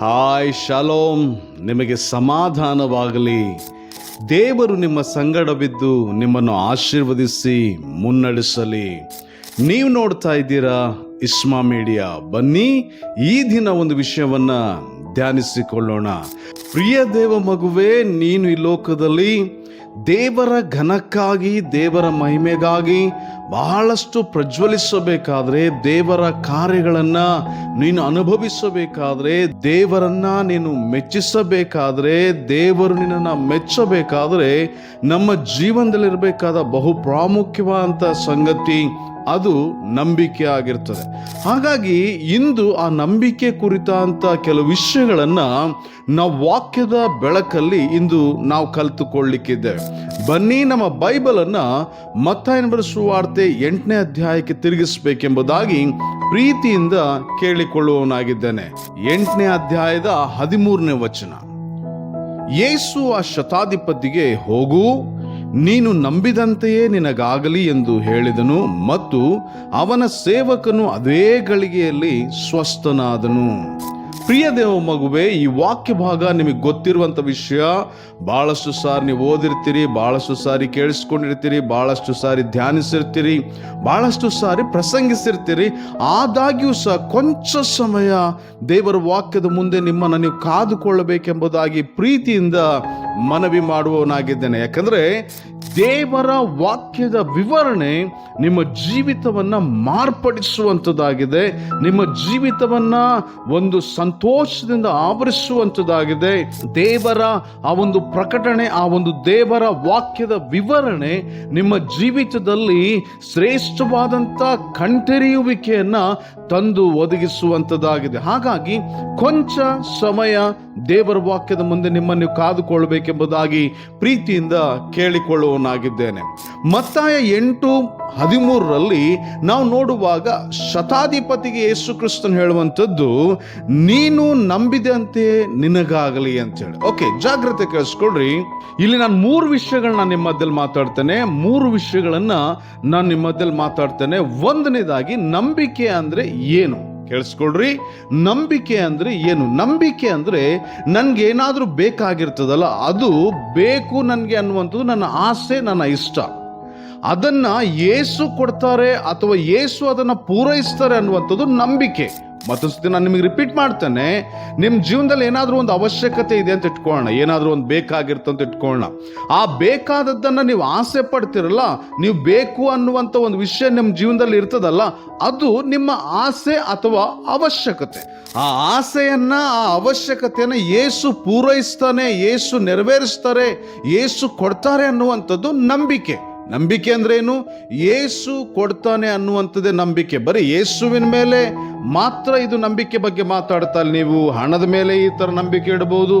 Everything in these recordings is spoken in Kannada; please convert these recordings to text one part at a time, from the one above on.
ಹಾಯ್ ಶಾಲೋಮ್ ನಿಮಗೆ ಸಮಾಧಾನವಾಗಲಿ. ದೇವರು ನಿಮ್ಮ ಸಂಗಡ ಬಿದ್ದು ನಿಮ್ಮನ್ನು ಆಶೀರ್ವದಿಸಿ ಮುನ್ನಡೆಸಲಿ. ನೀವು ನೋಡ್ತಾ ಇದ್ದೀರಾ ಇಸ್ಮಾ ಮೀಡಿಯಾ. ಬನ್ನಿ, ಈ ದಿನ ಒಂದು ವಿಷಯವನ್ನ ಧ್ಯಾನಿಸಿಕೊಳ್ಳೋಣ. ಪ್ರಿಯ ದೇವ ಮಗುವೇ, ನೀನು ಈ ಲೋಕದಲ್ಲಿ ದೇವರ ಘನಕ್ಕಾಗಿ, ದೇವರ ಮಹಿಮೆಗಾಗಿ ಬಹಳಷ್ಟು ಪ್ರಜ್ವಲಿಸಬೇಕಾದ್ರೆ ದೇವರ ಕಾರ್ಯಗಳನ್ನ ನೀನು ಅನುಭವಿಸಬೇಕಾದ್ರೆ, ದೇವರನ್ನ ನೀನು ಮೆಚ್ಚಿಸಬೇಕಾದ್ರೆ, ದೇವರು ನಿನ್ನನ್ನು ಮೆಚ್ಚಬೇಕಾದ್ರೆ ನಮ್ಮ ಜೀವನದಲ್ಲಿರಬೇಕಾದ ಬಹು ಪ್ರಾಮುಖ್ಯವಾದಂಥ ಸಂಗತಿ ಅದು ನಂಬಿಕೆ ಆಗಿರ್ತದೆ. ಹಾಗಾಗಿ ಇಂದು ಆ ನಂಬಿಕೆ ಕುರಿತಂತ ಕೆಲವು ವಿಷಯಗಳನ್ನು ನಾವು ವಾಕ್ಯದ ಬೆಳಕಲ್ಲಿ ಇಂದು ನಾವು ಕಲಿತುಕೊಳ್ಳಿಕ್ಕಿದ್ದೇವೆ. ಬನ್ನಿ ನಮ್ಮ ಬೈಬಲನ್ನು ಮತ್ತಾಯನ ಬರೆಸುವಾರ್ತೆ ಎಂಟನೇ ಅಧ್ಯಾಯಕ್ಕೆ ತಿರುಗಿಸಬೇಕೆಂಬುದಾಗಿ ಪ್ರೀತಿಯಿಂದ ಕೇಳಿಕೊಳ್ಳುವವನಾಗಿದ್ದೇನೆ. ಎಂಟನೇ ಅಧ್ಯಾಯದ ಹದಿಮೂರನೇ ವಚನ. ಯೇಸು ಆ ಶತಾಧಿಪತಿಗೆ ಹೋಗು ನೀನು ನಂಬಿದಂತೆಯೇ ನಿನಗಾಗಲಿ ಎಂದು ಹೇಳಿದನು ಮತ್ತು ಅವನ ಸೇವಕನು ಅದೇ ಗಳಿಗೆಯಲ್ಲಿ ಸ್ವಸ್ಥನಾದನು. ಪ್ರಿಯ ದೇವ ಮಗುವೆ, ಈ ವಾಕ್ಯ ಭಾಗ ನಿಮಗೆ ಗೊತ್ತಿರುವಂಥ ವಿಷಯ. ಭಾಳಷ್ಟು ಸಾರಿ ನೀವು ಓದಿರ್ತೀರಿ ಭಾಳಷ್ಟು ಸಾರಿ ಕೇಳಿಸ್ಕೊಂಡಿರ್ತೀರಿ ಭಾಳಷ್ಟು ಸಾರಿ ಧ್ಯಾನಿಸಿರ್ತೀರಿ ಭಾಳಷ್ಟು ಸಾರಿ ಪ್ರಸಂಗಿಸಿರ್ತೀರಿ. ಆದಾಗ್ಯೂ ಸಹ ಕೊಂಚ ಸಮಯ ದೇವರ ವಾಕ್ಯದ ಮುಂದೆ ನಿಮ್ಮನ್ನು ನೀವು ಕಾದುಕೊಳ್ಳಬೇಕೆಂಬುದಾಗಿ ಪ್ರೀತಿಯಿಂದ ಮನವಿ ಮಾಡುವವನಾಗಿದ್ದೇನೆ. ಯಾಕಂದ್ರೆ ದೇವರ ವಾಕ್ಯದ ವಿವರಣೆ ನಿಮ್ಮ ಜೀವಿತವನ್ನ ಮಾರ್ಪಡಿಸುವಂಥದ್ದಾಗಿದೆ. ನಿಮ್ಮ ಜೀವಿತವನ್ನ ಒಂದು ಸಂತೋಷದಿಂದ ಆವರಿಸುವಂಥದ್ದಾಗಿದೆ. ದೇವರ ಆ ಒಂದು ಪ್ರಕಟಣೆ, ಆ ಒಂದು ದೇವರ ವಾಕ್ಯದ ವಿವರಣೆ ನಿಮ್ಮ ಜೀವಿತದಲ್ಲಿ ಶ್ರೇಷ್ಠವಾದಂಥ ಕಣ್ತೆರೆಯುವಿಕೆಯನ್ನ ತಂದು ಒದಗಿಸುವಂಥದ್ದಾಗಿದೆ. ಹಾಗಾಗಿ ಕೊಂಚ ಸಮಯ ದೇವರ ವಾಕ್ಯದ ಮುಂದೆ ನಿಮ್ಮನ್ನು ಕಾದುಕೊಳ್ಬೇಕೆಂಬುದಾಗಿ ಪ್ರೀತಿಯಿಂದ ಕೇಳಿಕೊಳ್ಳುವನಾಗಿದ್ದೇನೆ ಮತ್ತಾಯ ಎಂಟು ಹದಿಮೂರರಲ್ಲಿ ನಾವು ನೋಡುವಾಗ ಶತಾಧಿಪತಿಗೆ ಯೇಸು ಕ್ರಿಸ್ತನ್ ಹೇಳುವಂಥದ್ದು, ನೀನು ನಂಬಿದಂತೆ ನಿನಗಾಗಲಿ ಅಂತೇಳಿ. ಓಕೆ, ಜಾಗ್ರತೆ ಕೇಳಿಸ್ಕೊಳ್ರಿ. ಇಲ್ಲಿ ನಾನು ಮೂರು ವಿಷಯಗಳನ್ನ ನಿಮ್ಮ ಮಧ್ಯದಲ್ಲಿ ಮಾತಾಡ್ತೇನೆ. ಮೂರು ವಿಷಯಗಳನ್ನ ನಾನು ನಿಮ್ಮ ಮಧ್ಯದಲ್ಲಿ ಮಾತಾಡ್ತೇನೆ. ಒಂದನೇದಾಗಿ ನಂಬಿಕೆ ಅಂದ್ರೆ ಏನು? ಕೇಳಿಸ್ಕೊಳ್ರಿ. ನಂಬಿಕೆ ಅಂದರೆ ಏನು? ನಂಬಿಕೆ ಅಂದರೆ ನನಗೇನಾದರೂ ಬೇಕಾಗಿರ್ತದಲ್ಲ, ಅದು ಬೇಕು ನನಗೆ ಅನ್ನುವಂಥದ್ದು ನನ್ನ ಆಸೆ, ನನ್ನ ಇಷ್ಟ. ಅದನ್ನು ಏಸು ಕೊಡ್ತಾರೆ ಅಥವಾ ಏಸು ಅದನ್ನು ಪೂರೈಸ್ತಾರೆ ಅನ್ನುವಂಥದ್ದು ನಂಬಿಕೆ. ಮತ್ತೊಂದ್ಸತಿ ನಾನು ನಿಮಗೆ ರಿಪೀಟ್ ಮಾಡ್ತೇನೆ ನಿಮ್ಮ ಜೀವನದಲ್ಲಿ ಏನಾದರೂ ಒಂದು ಅವಶ್ಯಕತೆ ಇದೆ ಅಂತ ಇಟ್ಕೊಳ್ಳೋಣ ಏನಾದರೂ ಒಂದು ಬೇಕಾಗಿರ್ತಂತ ಇಟ್ಕೊಳ್ಳೋಣ ಆ ಬೇಕಾದದ್ದನ್ನು ನೀವು ಆಸೆ ಪಡ್ತಿರಲ್ಲ, ನೀವು ಬೇಕು ಅನ್ನುವಂಥ ಒಂದು ವಿಷಯ ನಿಮ್ಮ ಜೀವನದಲ್ಲಿ ಇರ್ತದಲ್ಲ, ಅದು ನಿಮ್ಮ ಆಸೆ ಅಥವಾ ಅವಶ್ಯಕತೆ. ಆ ಆಸೆಯನ್ನ, ಆ ಅವಶ್ಯಕತೆಯನ್ನು ಏಸು ಪೂರೈಸ್ತಾನೆ, ಏಸು ನೆರವೇರಿಸ್ತಾರೆ, ಏಸು ಕೊಡ್ತಾರೆ ಅನ್ನುವಂಥದ್ದು ನಂಬಿಕೆ. ನಂಬಿಕೆ ಅಂದ್ರೇನು ಏಸು ಕೊಡ್ತಾನೆ ಅನ್ನುವಂಥದ್ದೇ ನಂಬಿಕೆ. ಬರೀ ಯೇಸುವಿನ ಮೇಲೆ ಮಾತ್ರ ಇದು ನಂಬಿಕೆ ಬಗ್ಗೆ ಮಾತಾಡ್ತಾ ಇಲ್ಲ ನೀವು. ಹಣದ ಮೇಲೆ ಈ ಥರ ನಂಬಿಕೆ ಇಡ್ಬೋದು,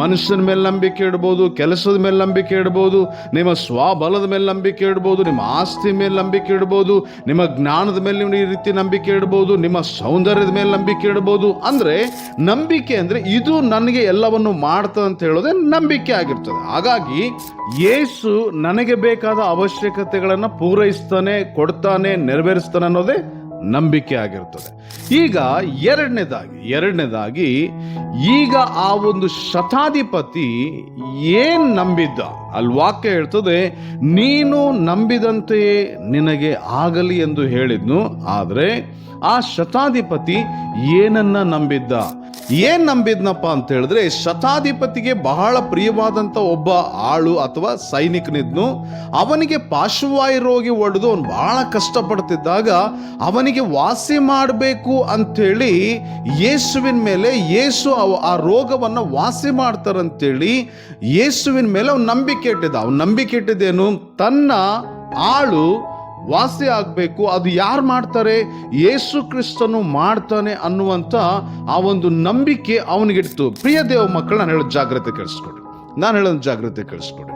ಮನುಷ್ಯನ ಮೇಲೆ ನಂಬಿಕೆ ಇಡ್ಬೋದು, ಕೆಲಸದ ಮೇಲೆ ನಂಬಿಕೆ ಇಡ್ಬೋದು, ನಿಮ್ಮ ಸ್ವಬಲದ ಮೇಲೆ ನಂಬಿಕೆ ಇಡ್ಬೋದು, ನಿಮ್ಮ ಆಸ್ತಿ ಮೇಲೆ ನಂಬಿಕೆ ಇಡ್ಬೋದು, ನಿಮ್ಮ ಜ್ಞಾನದ ಮೇಲೆ ನೀವು ಈ ರೀತಿ ನಂಬಿಕೆ ಇಡ್ಬೋದು, ನಿಮ್ಮ ಸೌಂದರ್ಯದ ಮೇಲೆ ನಂಬಿಕೆ ಇಡ್ಬೋದು. ಅಂದ್ರೆ ನಂಬಿಕೆ ಅಂದ್ರೆ ಇದು ನನಗೆ ಎಲ್ಲವನ್ನು ಮಾಡ್ತದೆ ಅಂತ ಹೇಳೋದೇ ನಂಬಿಕೆ ಆಗಿರ್ತದೆ. ಹಾಗಾಗಿ ಯೇಸು ನನಗೆ ಬೇಕಾದ ಅವಶ್ಯಕತೆಗಳನ್ನು ಪೂರೈಸ್ತಾನೆ, ಕೊಡ್ತಾನೆ, ನೆರವೇರಿಸ್ತಾನೆ ಅನ್ನೋದೇ ನಂಬಿಕೆ ಆಗಿರ್ತದೆ. ಈಗ ಎರಡನೇದಾಗಿ ಎರಡನೇದಾಗಿ ಈಗ ಆ ಒಂದು ಶತಾಧಿಪತಿ ಏನ್ ನಂಬಿದ್ದ? ಅಲ್ಲಿ ವಾಕ್ಯ ಹೇಳ್ತದೆ, ನೀನು ನಂಬಿದಂತೆಯೇ ನಿನಗೆ ಆಗಲಿ ಎಂದು ಹೇಳಿದ್ನು, ಆದರೆ ಆ ಶತಾಧಿಪತಿ ಏನನ್ನ ನಂಬಿದ್ದ? ಏನ್ ನಂಬಿದ್ನಪ್ಪ ಅಂತ ಹೇಳಿದ್ರೆ ಶತಾಧಿಪತಿಗೆ ಬಹಳ ಪ್ರಿಯವಾದಂತ ಒಬ್ಬ ಆಳು ಅಥವಾ ಸೈನಿಕನಿದ್ನು. ಅವನಿಗೆ ಪಾರ್ಶ್ವವಾಯು ರೋಗಿ ಒಡೆದು ಅವನು ಬಹಳ ಕಷ್ಟಪಡ್ತಿದ್ದಾಗ ಅವನಿಗೆ ವಾಸಿ ಮಾಡಬೇಕು ಅಂಥೇಳಿ ಯೇಸುವಿನ ಮೇಲೆ ಯೇಸು ಆ ರೋಗವನ್ನು ವಾಸಿ ಮಾಡ್ತಾರಂತೇಳಿ ಯೇಸುವಿನ ಮೇಲೆ ಅವ್ನು ನಂಬಿಕೆ ಇಟ್ಟಿದ್ದ. ಅವ್ನು ನಂಬಿಕೆ ಇಟ್ಟಿದ್ದೇನು? ತನ್ನ ಆಳು ವಾಸಿ ಆಗಬೇಕು, ಅದು ಯಾರು ಮಾಡ್ತಾರೆ? ಯೇಸು ಕ್ರಿಸ್ತನು ಮಾಡ್ತಾನೆ ಅನ್ನುವಂಥ ಆ ಒಂದು ನಂಬಿಕೆ ಅವನಿಗಿಡ್ತು. ಪ್ರಿಯ ದೇವ ಮಕ್ಕಳು, ನಾನು ಹೇಳೋದು ಜಾಗ್ರತೆ ಕೇಳಿಸ್ಕೊಡಿ. ನಾನು ಹೇಳೋದು ಜಾಗ್ರತೆ ಕೇಳಿಸ್ಕೊಡಿ.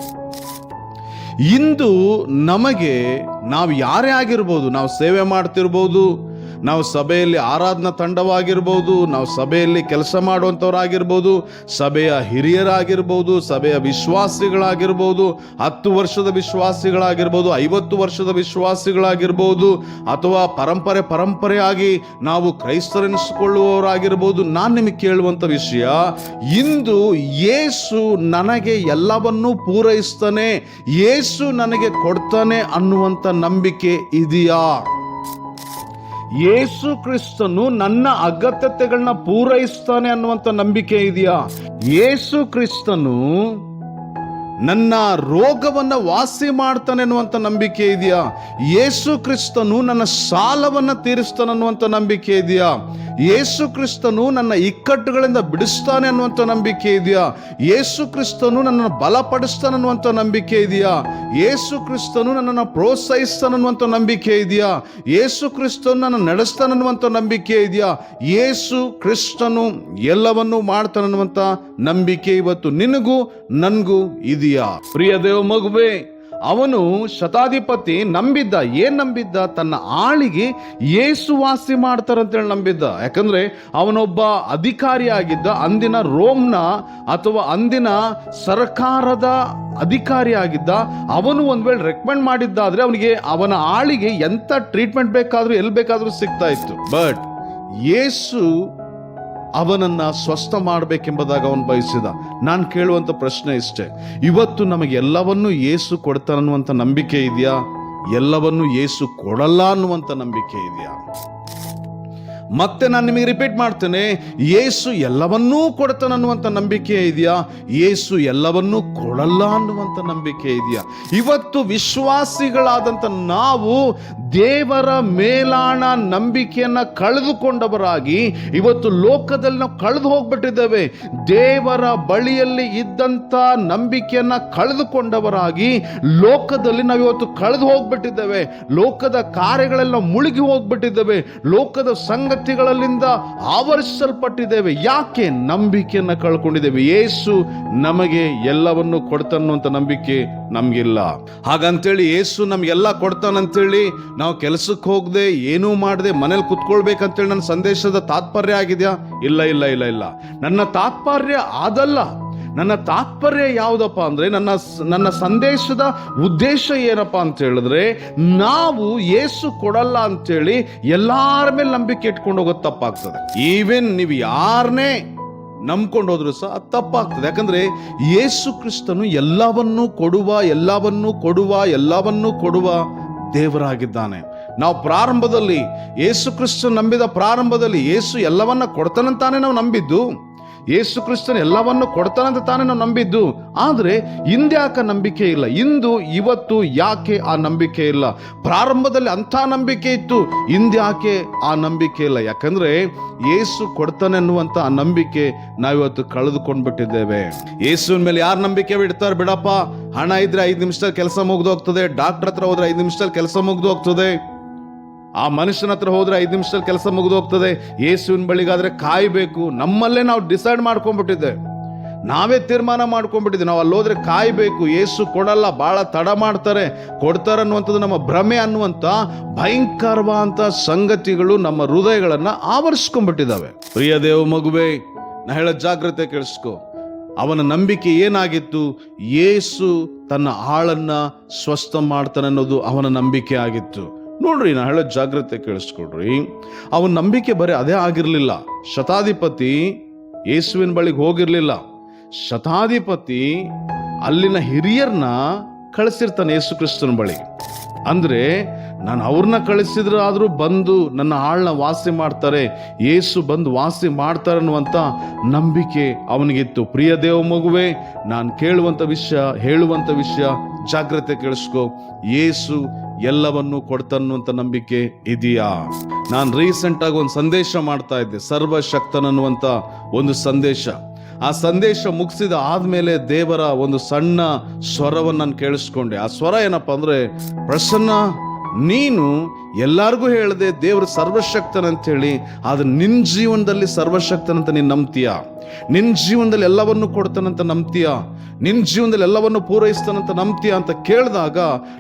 ಇಂದು ನಮಗೆ ನಾವು ಯಾರೇ ಆಗಿರ್ಬೋದು, ನಾವು ಸೇವೆ ಮಾಡ್ತಿರ್ಬೋದು ನಾವು ಸಭೆಯಲ್ಲಿ ಆರಾಧನಾ ತಂಡವಾಗಿರ್ಬೋದು, ನಾವು ಸಭೆಯಲ್ಲಿ ಕೆಲಸ ಮಾಡುವಂಥವರಾಗಿರ್ಬೋದು ಸಭೆಯ ಹಿರಿಯರಾಗಿರ್ಬೋದು, ಸಭೆಯ ವಿಶ್ವಾಸಿಗಳಾಗಿರ್ಬೋದು, ಹತ್ತು ವರ್ಷದ ವಿಶ್ವಾಸಿಗಳಾಗಿರ್ಬೋದು, ಐವತ್ತು ವರ್ಷದ ವಿಶ್ವಾಸಿಗಳಾಗಿರ್ಬೋದು, ಅಥವಾ ಪರಂಪರೆ ಪರಂಪರೆಯಾಗಿ ನಾವು ಕ್ರೈಸ್ತರೆನಿಸಿಕೊಳ್ಳುವವರಾಗಿರ್ಬೋದು, ನಾನು ನಿಮಗೆ ಕೇಳುವಂಥ ವಿಷಯ, ಇಂದು ಯೇಸು ನನಗೆ ಎಲ್ಲವನ್ನೂ ಪೂರೈಸ್ತಾನೆ, ಯೇಸು ನನಗೆ ಕೊಡ್ತಾನೆ ಅನ್ನುವಂಥ ನಂಬಿಕೆ ಇದೆಯಾ? ಯೇಸು ಕ್ರಿಸ್ತನು ನನ್ನ ಅಗತ್ಯತೆಗಳನ್ನ ಪೂರೈಸ್ತಾನೆ ಅನ್ನುವಂಥ ನಂಬಿಕೆ ಇದೆಯಾ? ಯೇಸು ಕ್ರಿಸ್ತನು ನನ್ನ ರೋಗವನ್ನು ವಾಸಿ ಮಾಡ್ತಾನೆ ಅನ್ನುವಂಥ ನಂಬಿಕೆ ಇದೆಯಾ? ಯೇಸು ಕ್ರಿಸ್ತನು ನನ್ನ ಸಾಲವನ್ನು ತೀರಿಸ್ತಾನೆ ಅನ್ನುವಂಥ ನಂಬಿಕೆ ಇದೆಯಾ? ಯೇಸು ಕ್ರಿಸ್ತನು ನನ್ನ ಇಕ್ಕಟ್ಟುಗಳಿಂದ ಬಿಡಿಸ್ತಾನೆ ಅನ್ನುವಂಥ ನಂಬಿಕೆ ಇದೆಯಾ? ಯೇಸು ಕ್ರಿಸ್ತನು ನನ್ನನ್ನು ಬಲಪಡಿಸ್ತಾನೆ ಅನ್ನುವಂಥ ನಂಬಿಕೆ ಇದೆಯಾ? ಯೇಸು ಕ್ರಿಸ್ತನು ನನ್ನನ್ನು ಪ್ರೋತ್ಸಾಹಿಸ್ತಾನೆ ಅನ್ನುವಂಥ ನಂಬಿಕೆ ಇದೆಯಾ? ಯೇಸು ಕ್ರಿಸ್ತನು ನನ್ನ ನಡೆಸ್ತಾನೆ ಅನ್ನುವಂಥ ನಂಬಿಕೆ ಇದೆಯಾ? ಯೇಸು ಕ್ರಿಸ್ತನು ಎಲ್ಲವನ್ನೂ ಮಾಡ್ತಾನೆ ಅನ್ನುವಂಥ ನಂಬಿಕೆ ಇವತ್ತು ನಿನಗೂ, ನನಗೂ ಇದೆಯಾ? ಪ್ರಿಯ ದೇವ ಮಗುವೆ, ಅವನು ಶತಾಧಿಪತಿ ನಂಬಿದ್ದ, ಏನ್ ನಂಬಿದ್ದ? ತನ್ನ ಆಳಿಗೆ ಏಸು ವಾಸಿ ಮಾಡ್ತಾರಂತೇಳಿ ನಂಬಿದ್ದ. ಯಾಕಂದ್ರೆ ಅವನೊಬ್ಬ ಅಧಿಕಾರಿಯಾಗಿದ್ದ, ಅಂದಿನ ರೋಮ್ನ ಅಥವಾ ಅಂದಿನ ಸರ್ಕಾರದ ಅಧಿಕಾರಿಯಾಗಿದ್ದ, ಅವನು ಒಂದ್ ವೇಳೆ ರೆಕಮೆಂಡ್ ಮಾಡಿದ್ದಾದ್ರೆ ಅವನಿಗೆ ಅವನ ಆಳಿಗೆ ಎಂತ ಟ್ರೀಟ್ಮೆಂಟ್ ಬೇಕಾದ್ರೂ, ಎಲ್ಲಿ ಬೇಕಾದ್ರೂ ಸಿಗ್ತಾ ಇತ್ತು. ಬಟ್ ಯೇಸು ಅವನನ್ನ ಸ್ವಸ್ಥ ಮಾಡಬೇಕೆಂಬುದಾಗಿ ಅವನು ಬಯಸಿದ. ನಾನು ಕೇಳುವಂಥ ಪ್ರಶ್ನೆ ಇಷ್ಟೇ. ಇವತ್ತು ನಮಗೆ ಎಲ್ಲವನ್ನೂ ಏಸು ಕೊಡ್ತಾನನ್ನುವಂಥ ನಂಬಿಕೆ ಇದೆಯಾ? ಎಲ್ಲವನ್ನೂ ಏಸು ಕೊಡಲ್ಲ ಅನ್ನುವಂಥ ನಂಬಿಕೆ ಇದೆಯಾ? ಮತ್ತೆ ನಾನು ನಿಮಗೆ ರಿಪೀಟ್ ಮಾಡ್ತೇನೆ ಏಸು ಎಲ್ಲವನ್ನೂ ಕೊಡ್ತಾನೆ ಅನ್ನುವಂಥ ನಂಬಿಕೆ ಇದೆಯಾ? ಏಸು ಎಲ್ಲವನ್ನೂ ಕೊಡಲ್ಲ ಅನ್ನುವಂಥ ನಂಬಿಕೆ ಇದೆಯಾ? ಇವತ್ತು ವಿಶ್ವಾಸಿಗಳಾದಂಥ ನಾವು ದೇವರ ಮೇಲಾಣ ನಂಬಿಕೆಯನ್ನ ಕಳೆದುಕೊಂಡವರಾಗಿ ಇವತ್ತು ಲೋಕದಲ್ಲಿ ನಾವು ಕಳೆದು ಹೋಗ್ಬಿಟ್ಟಿದ್ದೇವೆ. ದೇವರ ಬಳಿಯಲ್ಲಿ ಇದ್ದಂಥ ನಂಬಿಕೆಯನ್ನ ಕಳೆದುಕೊಂಡವರಾಗಿ ಲೋಕದಲ್ಲಿ ನಾವು ಇವತ್ತು ಕಳೆದು ಹೋಗ್ಬಿಟ್ಟಿದ್ದೇವೆ. ಲೋಕದ ಕಾರ್ಯಗಳೆಲ್ಲ ಮುಳುಗಿ ಹೋಗ್ಬಿಟ್ಟಿದ್ದೇವೆ. ಲೋಕದ ಸಂಗತಿಗಳಲ್ಲಿಂದ ಆವರಿಸಲ್ಪಟ್ಟಿದ್ದೇವೆ. ಯಾಕೆ ನಂಬಿಕೆಯನ್ನು ಕಳ್ಕೊಂಡಿದ್ದೇವೆ? ಏಸು ನಮಗೆ ಎಲ್ಲವನ್ನು ಕೊಡ್ತಾನಂತ ನಂಬಿಕೆ ನಮ್ಗಿಲ್ಲ. ಹಾಗಂತೇಳಿ ಏಸು ನಮ್ಗೆಲ್ಲ ಕೊಡ್ತಾನಂತೇಳಿ ನಾವು ಕೆಲಸಕ್ಕೆ ಹೋಗದೆ, ಏನೂ ಮಾಡದೆ, ಮನೇಲಿ ಕುತ್ಕೊಳ್ಬೇಕಂತೇಳಿ ನನ್ನ ಸಂದೇಶದ ತಾತ್ಪರ್ಯ ಆಗಿದೆಯಾ? ಇಲ್ಲ ಇಲ್ಲ ಇಲ್ಲ ಇಲ್ಲ. ನನ್ನ ತಾತ್ಪರ್ಯ ಅದಲ್ಲ. ನನ್ನ ತಾತ್ಪರ್ಯ ಯಾವುದಪ್ಪ ಅಂದರೆ ನನ್ನ ನನ್ನ ಸಂದೇಶದ ಉದ್ದೇಶ ಏನಪ್ಪ ಅಂತ ಹೇಳಿದ್ರೆ ನಾವು ಏಸು ಕೊಡಲ್ಲ ಅಂತೇಳಿ ಎಲ್ಲಾರ ಮೇಲೆ ನಂಬಿಕೆ ಇಟ್ಕೊಂಡು ಹೋಗೋದು ತಪ್ಪಾಗ್ತದೆ. ಈವನ್ ನೀವು ಯಾರನ್ನೇ ನಂಬ್ಕೊಂಡು ಹೋದ್ರು ಸಹ ಅದು ತಪ್ಪಾಗ್ತದೆ. ಯಾಕಂದ್ರೆ ಯೇಸು ಕ್ರಿಸ್ತನು ಎಲ್ಲವನ್ನೂ ಕೊಡುವ ಎಲ್ಲವನ್ನೂ ಕೊಡುವ ಎಲ್ಲವನ್ನೂ ಕೊಡುವ ದೇವರಾಗಿದ್ದಾನೆ. ನಾವು ಪ್ರಾರಂಭದಲ್ಲಿ ಯೇಸು ಕ್ರಿಸ್ತ ನಂಬಿದ ಪ್ರಾರಂಭದಲ್ಲಿ ಯೇಸು ಎಲ್ಲವನ್ನ ಕೊಡ್ತಾನಂತಾನೆ ನಾವು ನಂಬಿದ್ದು. ಯೇಸು ಕ್ರಿಸ್ತನ್ ಎಲ್ಲವನ್ನು ಕೊಡ್ತಾನಂತ ತಾನೇ ನಾವು ನಂಬಿದ್ದು. ಆದರೆ ಹಿಂದ್ಯಾಕೆ ನಂಬಿಕೆ ಇಲ್ಲ. ಇಂದು, ಇವತ್ತು ಯಾಕೆ ಆ ನಂಬಿಕೆ ಇಲ್ಲ? ಪ್ರಾರಂಭದಲ್ಲಿ ಅಂಥ ನಂಬಿಕೆ ಇತ್ತು. ಹಿಂದ್ಯಾಕೆ ಆ ನಂಬಿಕೆ ಇಲ್ಲ. ಯಾಕಂದ್ರೆ ಯೇಸು ಕೊಡ್ತಾನೆ ಅನ್ನುವಂಥ ಆ ನಂಬಿಕೆ ನಾವಿವತ್ತು ಕಳೆದುಕೊಂಡ್ಬಿಟ್ಟಿದ್ದೇವೆ. ಯೇಸುವಿನ ಮೇಲೆ ಯಾರು ನಂಬಿಕೆ ಬಿಡ್ತಾರೆ ಬಿಡಪ್ಪ? ಹಣ ಇದ್ರೆ ಐದು ನಿಮಿಷದಲ್ಲಿ ಕೆಲಸ ಮುಗ್ದು ಹೋಗ್ತದೆ ಡಾಕ್ಟರ್ ಹತ್ರ ಹೋದ್ರೆ ಐದು ನಿಮಿಷದಲ್ಲಿ ಕೆಲಸ ಮುಗ್ದು ಹೋಗ್ತದೆ ಆ ಮನುಷ್ಯನ ಹತ್ರ ಹೋದ್ರೆ ಐದು ನಿಮಿಷದಲ್ಲಿ ಕೆಲಸ ಮುಗಿದು ಹೋಗ್ತದೆ ಯೇಸುವಿನ ಬಳಿಗಾದ್ರೆ ಕಾಯಬೇಕು. ನಮ್ಮಲ್ಲೇ ನಾವು ಡಿಸೈಡ್ ಮಾಡ್ಕೊಂಡ್ಬಿಟ್ಟಿದ್ದೆ. ನಾವೇ ತೀರ್ಮಾನ ಮಾಡ್ಕೊಂಡ್ಬಿಟ್ಟಿದ್ದೆ. ನಾವು ಅಲ್ಲೋದ್ರೆ ಕಾಯಬೇಕು. ಏಸು ಕೊಡಲ್ಲ ಬಹಳ ತಡ ಮಾಡ್ತಾರೆ. ಕೊಡ್ತಾರೆ ಅನ್ನುವಂಥದ್ದು ನಮ್ಮ ಭ್ರಮೆ ಅನ್ನುವಂಥ ಭಯಂಕರವಾದಂಥ ಸಂಗತಿಗಳು ನಮ್ಮ ಹೃದಯಗಳನ್ನ ಆವರಿಸ್ಕೊಂಡ್ಬಿಟ್ಟಿದ್ದಾವೆ. ಪ್ರಿಯ ದೇವ ಮಗುವೆ, ನಾ ಹೇಳ ಜಾಗ್ರತೆ ಕೇಳಿಸ್ಕೊ. ಅವನ ನಂಬಿಕೆ ಏನಾಗಿತ್ತು? ಯೇಸು ತನ್ನ ಆಳನ್ನ ಸ್ವಸ್ಥ ಮಾಡ್ತಾನೆ ಅನ್ನೋದು ಅವನ ನಂಬಿಕೆ ಆಗಿತ್ತು. ನೋಡ್ರಿ, ನಾ ಹೇಳೋ ಜಾಗ್ರತೆ ಕೇಳಿಸ್ಕೊಡ್ರಿ. ಅವನ ನಂಬಿಕೆ ಬರೀ ಅದೇ ಆಗಿರಲಿಲ್ಲ. ಶತಾಧಿಪತಿ ಯೇಸುವಿನ ಬಳಿಗೆ ಹೋಗಿರಲಿಲ್ಲ. ಶತಾಧಿಪತಿ ಅಲ್ಲಿನ ಹಿರಿಯರನ್ನ ಕಳಿಸಿರ್ತಾನೆ ಯೇಸು ಕ್ರಿಸ್ತನ ಬಳಿಗೆ. ಅಂದ್ರೆ ನಾನು ಅವ್ರನ್ನ ಕಳಿಸಿದ್ರೆ ಆದರೂ ಬಂದು ನನ್ನ ಆಳ್ನ ವಾಸಿ ಮಾಡ್ತಾರೆ, ಏಸು ಬಂದು ವಾಸಿ ಮಾಡ್ತಾರೆ ಅನ್ನುವಂಥ ನಂಬಿಕೆ ಅವನಿಗಿತ್ತು. ಪ್ರಿಯ ದೇವ ಮಗುವೆ, ನಾನು ಕೇಳುವಂಥ ವಿಷಯ ಹೇಳುವಂಥ ವಿಷಯ ಜಾಗ್ರತೆ ಕೇಳಿಸ್ಕೊ. ಏಸು ಎಲ್ಲವನ್ನೂ ಕೊಡ್ತನ್ನುವಂಥ ನಂಬಿಕೆ ಇದೆಯಾ? ನಾನು ರೀಸೆಂಟಾಗಿ ಒಂದು ಸಂದೇಶ ಮಾಡ್ತಾ ಇದ್ದೆ ಸರ್ವಶಕ್ತನನ್ನುವಂಥ ಒಂದು ಸಂದೇಶ. ಆ ಸಂದೇಶ ಮುಗಿಸಿದ ಆದ್ಮೇಲೆ ದೇವರ ಒಂದು ಸಣ್ಣ ಸ್ವರವನ್ನು ನಾನು ಕೇಳಿಸ್ಕೊಂಡೆ. ಆ ಸ್ವರ ಏನಪ್ಪ ಅಂದರೆ, ಪ್ರಸನ್ನ ನೀನು ಎಲ್ಲರಿಗೂ ಹೇಳದೆ ದೇವರು ಸರ್ವಶಕ್ತನಂತೇಳಿ, ಆದ್ರೆ ನಿನ್ನ ಜೀವನದಲ್ಲಿ ಸರ್ವಶಕ್ತನಂತ ನೀನು ನಂಬ್ತೀಯ? ನಿನ್ನ ಜೀವನದಲ್ಲಿ ಎಲ್ಲವನ್ನು ಕೊಡ್ತಾನಂತ ನಂಬ್ತೀಯ? ನಿನ್ನ ಜೀವನದಲ್ಲಿ ಎಲ್ಲವನ್ನು ಪೂರೈಸ್ತಾನಂತ ನಂಬ್ತೀಯ ಅಂತ ಕೇಳಿದಾಗ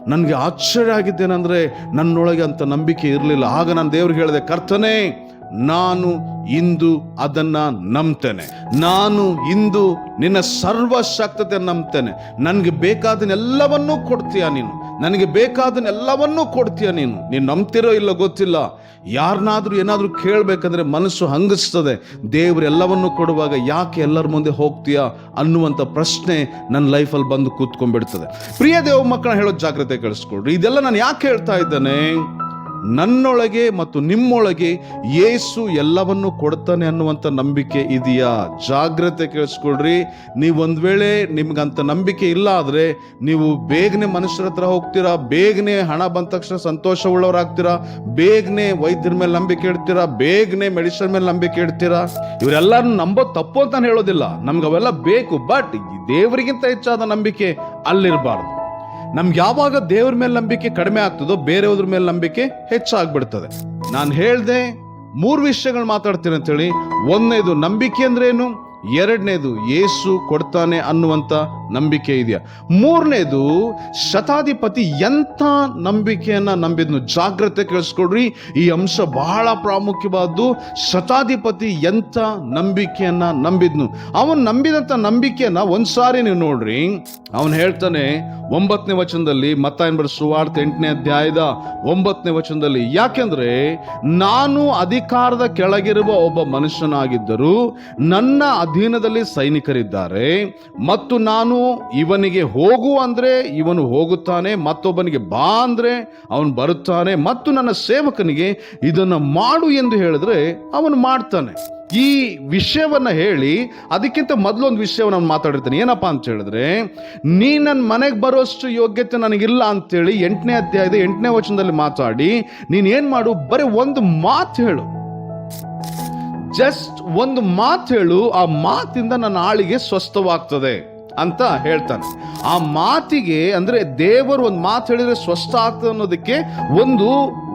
ನನಗೆ ಆಶ್ಚರ್ಯ ಆಗಿದ್ದೇನೆಂದರೆ ನನ್ನೊಳಗೆ ಅಂತ ನಂಬಿಕೆ ಇರಲಿಲ್ಲ. ಆಗ ನಾನು ದೇವ್ರಿಗೆ ಹೇಳಿದೆ, ಕರ್ತನೇ ನಾನು ಇಂದು ಅದನ್ನ ನಂಬ್ತೇನೆ. ನಾನು ಇಂದು ನಿನ್ನ ಸರ್ವಶಕ್ತತೆ ನಂಬ್ತೇನೆ. ನನಗೆ ಬೇಕಾದನ್ನೆಲ್ಲವನ್ನೂ ಕೊಡ್ತೀಯ ನೀನು? ನನಗೆ ಬೇಕಾದನ್ನೆಲ್ಲವನ್ನೂ ಕೊಡ್ತೀಯ ನೀನು? ನೀನು ನಂಬ್ತಿರೋ ಇಲ್ಲ ಗೊತ್ತಿಲ್ಲ. ಯಾರನ್ನಾದರೂ ಏನಾದರೂ ಕೇಳಬೇಕಂದ್ರೆ ಮನಸ್ಸು ಹಂಗಿಸ್ತದೆ. ದೇವ್ರು ಎಲ್ಲವನ್ನೂ ಕೊಡುವಾಗ ಯಾಕೆ ಎಲ್ಲರ ಮುಂದೆ ಹೋಗ್ತೀಯಾ ಅನ್ನುವಂಥ ಪ್ರಶ್ನೆ ನನ್ನ ಲೈಫಲ್ಲಿ ಬಂದು ಕೂತ್ಕೊಂಡ್ಬಿಡ್ತದೆ. ಪ್ರಿಯ ದೇವ ಮಕ್ಕಳ ಹೇಳೋ ಜಾಗ್ರತೆ ಕಳಿಸ್ಕೊಡ್ರಿ ಇದೆಲ್ಲ ನಾನು ಯಾಕೆ ಹೇಳ್ತಾ ಇದ್ದೇನೆ? ನನ್ನೊಳಗೆ ಮತ್ತು ನಿಮ್ಮೊಳಗೆ ಯೇಸು ಎಲ್ಲವನ್ನು ಕೊಡ್ತಾನೆ ಅನ್ನುವಂಥ ನಂಬಿಕೆ ಇದೆಯಾ? ಜಾಗ್ರತೆ ಕೇಳಿಸ್ಕೊಳ್ರಿ. ನೀವು ಒಂದು ವೇಳೆ ನಿಮ್ಗಂತ ನಂಬಿಕೆ ಇಲ್ಲ ಆದರೆ ನೀವು ಬೇಗನೆ ಮನುಷ್ಯರ ಹತ್ರ ಹೋಗ್ತೀರಾ? ಬೇಗನೆ ಹಣ ಬಂದ ತಕ್ಷಣ ಸಂತೋಷ ಉಳ್ಳವರಾಗ್ತೀರಾ ಬೇಗನೆ ವೈದ್ಯರ ಮೇಲೆ ನಂಬಿಕೆ ಇಡ್ತೀರಾ? ಬೇಗನೆ ಮೆಡಿಸಿನ್ ಮೇಲೆ ನಂಬಿಕೆ ಇಡ್ತೀರಾ? ಇವರೆಲ್ಲರೂ ನಂಬೋದು ತಪ್ಪು ಅಂತ ಹೇಳೋದಿಲ್ಲ. ನಮ್ಗೆ ಅವೆಲ್ಲ ಬೇಕು, ಬಟ್ ದೇವರಿಗಿಂತ ಹೆಚ್ಚಾದ ನಂಬಿಕೆ ಅಲ್ಲಿರಬಾರ್ದು. ನಮ್ಗೆ ಯಾವಾಗ ದೇವ್ರ ಮೇಲೆ ನಂಬಿಕೆ ಕಡಿಮೆ ಆಗ್ತದೋ ಬೇರೆಯವ್ರ ಮೇಲೆ ನಂಬಿಕೆ ಹೆಚ್ಚಾಗ್ಬಿಡ್ತದೆ. ನಾನು ಹೇಳ್ದೆ ಮೂರು ವಿಷಯಗಳು ಮಾತಾಡ್ತೀನಿ ಅಂತೇಳಿ. ಒಂದನೇದು ನಂಬಿಕೆ ಅಂದ್ರೇನು ಎರಡನೇದು ಏಸು ಕೊಡ್ತಾನೆ ಅನ್ನುವಂಥ ನಂಬಿಕೆ ಇದೆಯಾ? ಮೂರನೇದು ಶತಾಧಿಪತಿ ಎಂಥ ನಂಬಿಕೆಯನ್ನ ನಂಬಿದ್ನು? ಜಾಗ್ರತೆ ಕೇಳಿಸ್ಕೊಡ್ರಿ. ಈ ಅಂಶ ಬಹಳ ಪ್ರಾಮುಖ್ಯವಾದ್ದು. ಶತಾಧಿಪತಿ ಎಂಥ ನಂಬಿಕೆಯನ್ನ ನಂಬಿದ್ನು? ಅವನು ನಂಬಿದಂಥ ನಂಬಿಕೆಯನ್ನ ಒಂದ್ಸಾರಿ ನೀವು ನೋಡ್ರಿ. ಅವನು ಹೇಳ್ತಾನೆ ಒಂಬತ್ತನೇ ವಚನದಲ್ಲಿ ಮತ್ತ ಬರ ಸುವಾರ್ತೆ ಎಂಟನೇ ಅಧ್ಯಾಯದ ಒಂಬತ್ತನೇ ವಚನದಲ್ಲಿ, ಯಾಕೆಂದ್ರೆ ನಾನು ಅಧಿಕಾರದ ಕೆಳಗಿರುವ ಒಬ್ಬ ಮನುಷ್ಯನಾಗಿದ್ದರೂ ನನ್ನ ಅಧೀನದಲ್ಲಿ ಸೈನಿಕರಿದ್ದಾರೆ. ಮತ್ತು ನಾನು ಇವನಿಗೆ ಹೋಗು ಅಂದರೆ ಇವನು ಹೋಗುತ್ತಾನೆ, ಮತ್ತೊಬ್ಬನಿಗೆ ಬಾ ಅಂದರೆ ಅವನು ಬರುತ್ತಾನೆ, ಮತ್ತು ನನ್ನ ಸೇವಕನಿಗೆ ಇದನ್ನು ಮಾಡು ಎಂದು ಹೇಳಿದ್ರೆ ಅವನು ಮಾಡ್ತಾನೆ. ಈ ವಿಷಯವನ್ನ ಹೇಳಿ, ಅದಕ್ಕಿಂತ ಮೊದಲೊಂದು ವಿಷಯವನ್ನು ನಾನು ಮಾತಾಡಿರ್ತೇನೆ. ಏನಪ್ಪಾ ಅಂತ ಹೇಳಿದ್ರೆ, ನೀ ನನ್ನ ಮನೆಗೆ ಬರೋಷ್ಟು ಯೋಗ್ಯತೆ ನನಗಿಲ್ಲ ಅಂತೇಳಿ ಎಂಟನೇ ಅಧ್ಯಾಯದ ಎಂಟನೇ ವಚನದಲ್ಲಿ ಮಾತಾಡಿ, ನೀನು ಏನು ಮಾಡು, ಬರೀ ಒಂದು ಮಾತು ಹೇಳು. ಜಸ್ಟ್ ಒಂದು ಮಾತು ಹೇಳು, ಆ ಮಾತಿಂದ ನನ್ನ ಆಳಿಗೆ ಸ್ವಸ್ಥವಾಗ್ತದೆ ಅಂತ ಹೇಳ್ತಾನೆ. ಆ ಮಾತಿಗೆ ಅಂದ್ರೆ ದೇವರು ಒಂದು ಮಾತು ಹೇಳಿದ್ರೆ ಸ್ವಸ್ಥ ಆಗ್ತದೆ ಅನ್ನೋದಕ್ಕೆ ಒಂದು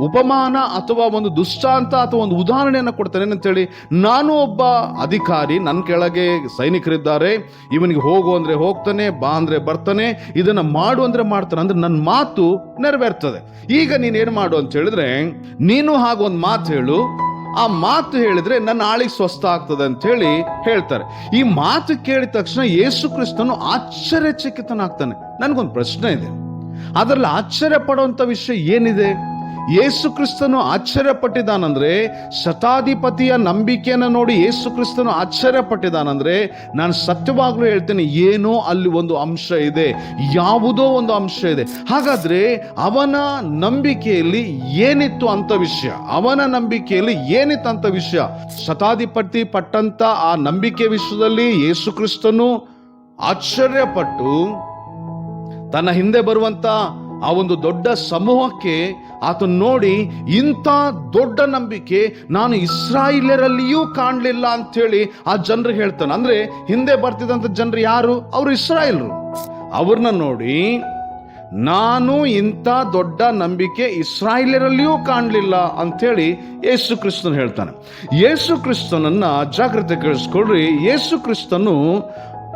ಉಪಮಾನ ಅಥವಾ ಒಂದು ದುಷ್ಟಾಂತ ಅಥವಾ ಒಂದು ಉದಾಹರಣೆಯನ್ನು ಕೊಡ್ತಾನೆ. ಅಂತೇಳಿ ನಾನು ಒಬ್ಬ ಅಧಿಕಾರಿ ನನ್ನ ಕೆಳಗೆ ಸೈನಿಕರಿದ್ದಾರೆ, ಇವನಿಗೆ ಹೋಗು ಅಂದ್ರೆ ಹೋಗ್ತಾನೆ, ಬಾ ಅಂದ್ರೆ ಬರ್ತಾನೆ, ಇದನ್ನ ಮಾಡು ಅಂದ್ರೆ ಮಾಡ್ತಾನೆ. ಅಂದ್ರೆ ನನ್ನ ಮಾತು ನೆರವೇರ್ತದೆ. ಈಗ ನೀನ್ ಏನ್ ಮಾಡು ಅಂತ ಹೇಳಿದ್ರೆ, ನೀನು ಹಾಗೊಂದು ಮಾತು ಹೇಳು ಆ ಮಾತು ಹೇಳಿದ್ರೆ ನನ್ನ ಆಳಿಗೆ ಸ್ವಸ್ಥ ಆಗ್ತದೆ ಅಂತ ಹೇಳಿ ಹೇಳ್ತಾರೆ. ಈ ಮಾತು ಕೇಳಿದ ತಕ್ಷಣ ಯೇಸು ಕ್ರಿಸ್ತನು ಆಶ್ಚರ್ಯಚಕಿತನಾಗ್ತಾನೆ. ನನಗೊಂದು ಪ್ರಶ್ನೆ ಇದೆ. ಅದರಲ್ಲಿ ಆಶ್ಚರ್ಯ ಪಡುವಂತ ವಿಷಯ ಏನಿದೆ? ಯೇಸು ಕ್ರಿಸ್ತನು ಆಶ್ಚರ್ಯಪಟ್ಟಿದ್ದಾನಂದ್ರೆ ಶತಾಧಿಪತಿಯ ನಂಬಿಕೆಯನ್ನು ನೋಡಿ ಯೇಸು ಕ್ರಿಸ್ತನು ಆಶ್ಚರ್ಯ ಪಟ್ಟಿದ್ದಾನಂದ್ರೆ ನಾನು ಸತ್ಯವಾಗ್ಲೂ ಹೇಳ್ತೇನೆ, ಏನೋ ಅಲ್ಲಿ ಒಂದು ಅಂಶ ಇದೆ, ಯಾವುದೋ ಒಂದು ಅಂಶ ಇದೆ. ಹಾಗಾದ್ರೆ ಅವನ ನಂಬಿಕೆಯಲ್ಲಿ ಏನಿತ್ತು ಅಂತ ವಿಷಯ? ಅವನ ನಂಬಿಕೆಯಲ್ಲಿ ಏನಿತ್ತು ಅಂತ ವಿಷಯ? ಶತಾಧಿಪತಿ ಪಟ್ಟಂತ ಆ ನಂಬಿಕೆ ವಿಷಯದಲ್ಲಿ ಯೇಸು ಕ್ರಿಸ್ತನು ಆಶ್ಚರ್ಯಪಟ್ಟು ತನ್ನ ಹಿಂದೆ ಬರುವಂತ ಆ ಒಂದು ದೊಡ್ಡ ಸಮೂಹಕ್ಕೆ ಆತ ನೋಡಿ ಇಂಥ ದೊಡ್ಡ ನಂಬಿಕೆ ನಾನು ಇಸ್ರಾಯಿಲರಲ್ಲಿಯೂ ಕಾಣಲಿಲ್ಲ ಅಂಥೇಳಿ ಆ ಜನರು ಹೇಳ್ತಾನೆ. ಅಂದರೆ ಹಿಂದೆ ಬರ್ತಿದ್ದಂಥ ಜನರು ಯಾರು? ಅವರು ಇಸ್ರಾಯಿಲ್ರು. ಅವ್ರನ್ನ ನೋಡಿ ನಾನು ಇಂಥ ದೊಡ್ಡ ನಂಬಿಕೆ ಇಸ್ರಾಯಿಲರಲ್ಲಿಯೂ ಕಾಣಲಿಲ್ಲ ಅಂಥೇಳಿ ಯೇಸು ಕ್ರಿಸ್ತನು ಹೇಳ್ತಾನೆ. ಯೇಸು ಕ್ರಿಸ್ತನನ್ನು ಜಾಗ್ರತೆ ಕೇಳಿಸ್ಕೊಳ್ರಿ. ಯೇಸು ಕ್ರಿಸ್ತನು